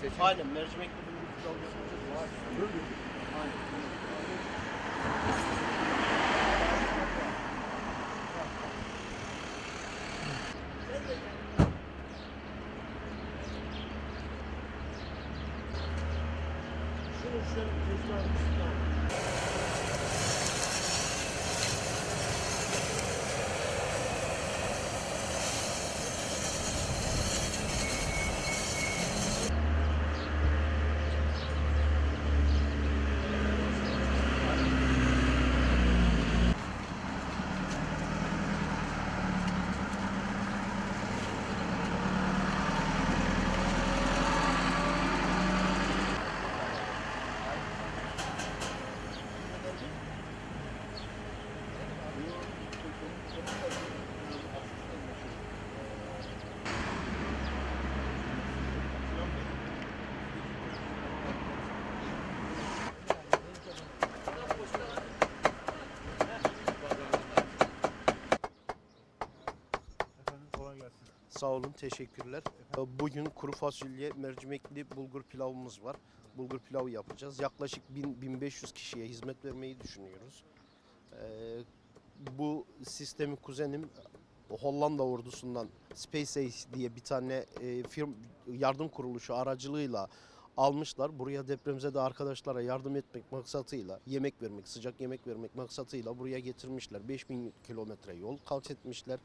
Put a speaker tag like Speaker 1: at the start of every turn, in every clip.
Speaker 1: seçim.
Speaker 2: Aynen mercimekli bulgur pilavı yapacağız. Aynen. Şunu şöyle tezgahın üstüne Sağ olun, teşekkürler. Bugün kuru fasulye, mercimekli bulgur pilavımız var. Bulgur pilavı yapacağız. Yaklaşık 1000-1500 kişiye hizmet vermeyi düşünüyoruz. Ee, bu sistemi kuzenim Hollanda ordusundan Space Ace diye bir tane e, firm yardım kuruluşu aracılığıyla almışlar. Buraya depremize arkadaşlara yardım etmek maksatıyla, yemek vermek, sıcak yemek vermek maksatıyla buraya getirmişler. 5000 kilometre yol kat etmişler.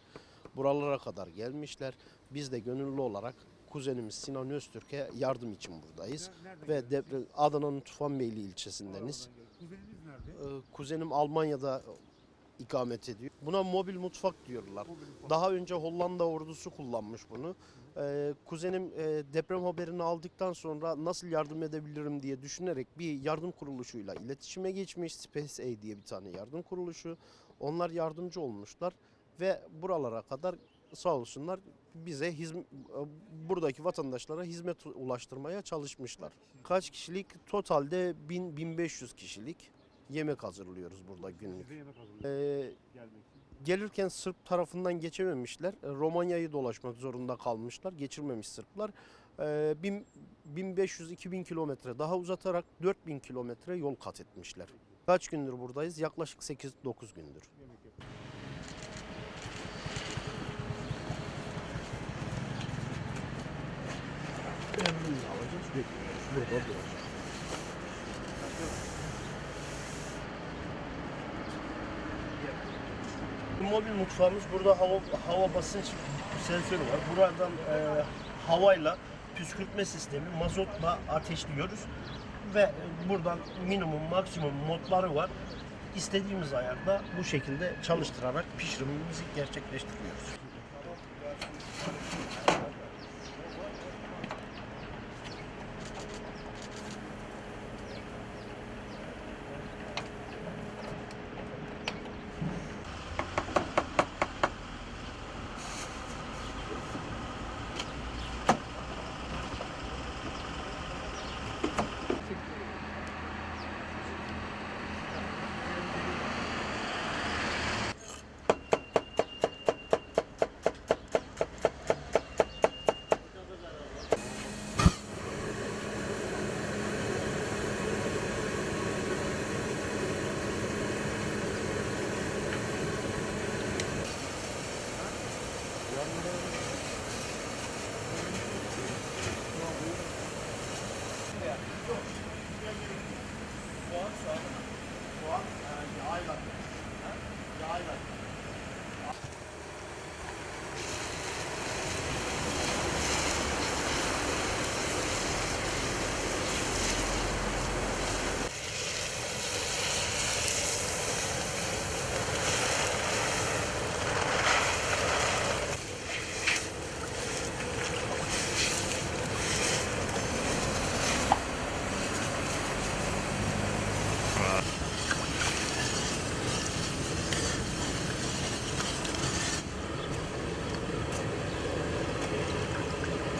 Speaker 2: Buralara kadar gelmişler. Biz de gönüllü olarak kuzenimiz Sinan Öztürk'e yardım için buradayız.
Speaker 3: Nereden
Speaker 2: Ve deprem Adana'nın Tufanbeyli ilçesindeniz.
Speaker 3: Kuzeniniz nerede?
Speaker 2: Ee, Kuzenim Almanya'da ikamet ediyor. Buna mobil mutfak diyorlar.
Speaker 3: Mobil mutfak.
Speaker 2: Daha önce Hollanda ordusu kullanmış bunu. Ee, kuzenim e, deprem haberini aldıktan sonra nasıl yardım edebilirim diye düşünerek bir yardım kuruluşuyla iletişime geçmiş. Space Aid diye bir tane yardım kuruluşu. Onlar yardımcı olmuşlar ve buralara kadar sağ olsunlar bize buradaki vatandaşlara hizmet ulaştırmaya çalışmışlar. Kaç kişilik? Totalde 1000-1500 kişilik yemek hazırlıyoruz burada günlük.
Speaker 3: Size yemek hazırlıyor
Speaker 2: Ee, gelirken Sırp tarafından geçememişler. E, Romanya'yı dolaşmak zorunda kalmışlar. Geçirmemiş Sırplar. E, bin- 1500-2000 kilometre daha uzatarak 4000 kilometre yol kat etmişler. Kaç gündür buradayız? Yaklaşık 8-9 gündür.
Speaker 3: Yemek
Speaker 2: Mobil mutfağımız burada hava hava basınç sensörü var. Buradan e, havayla püskürtme sistemi mazotla ateşliyoruz ve buradan minimum maksimum modları var. İstediğimiz ayarda bu şekilde çalıştırarak pişirimimizi gerçekleştiriyoruz.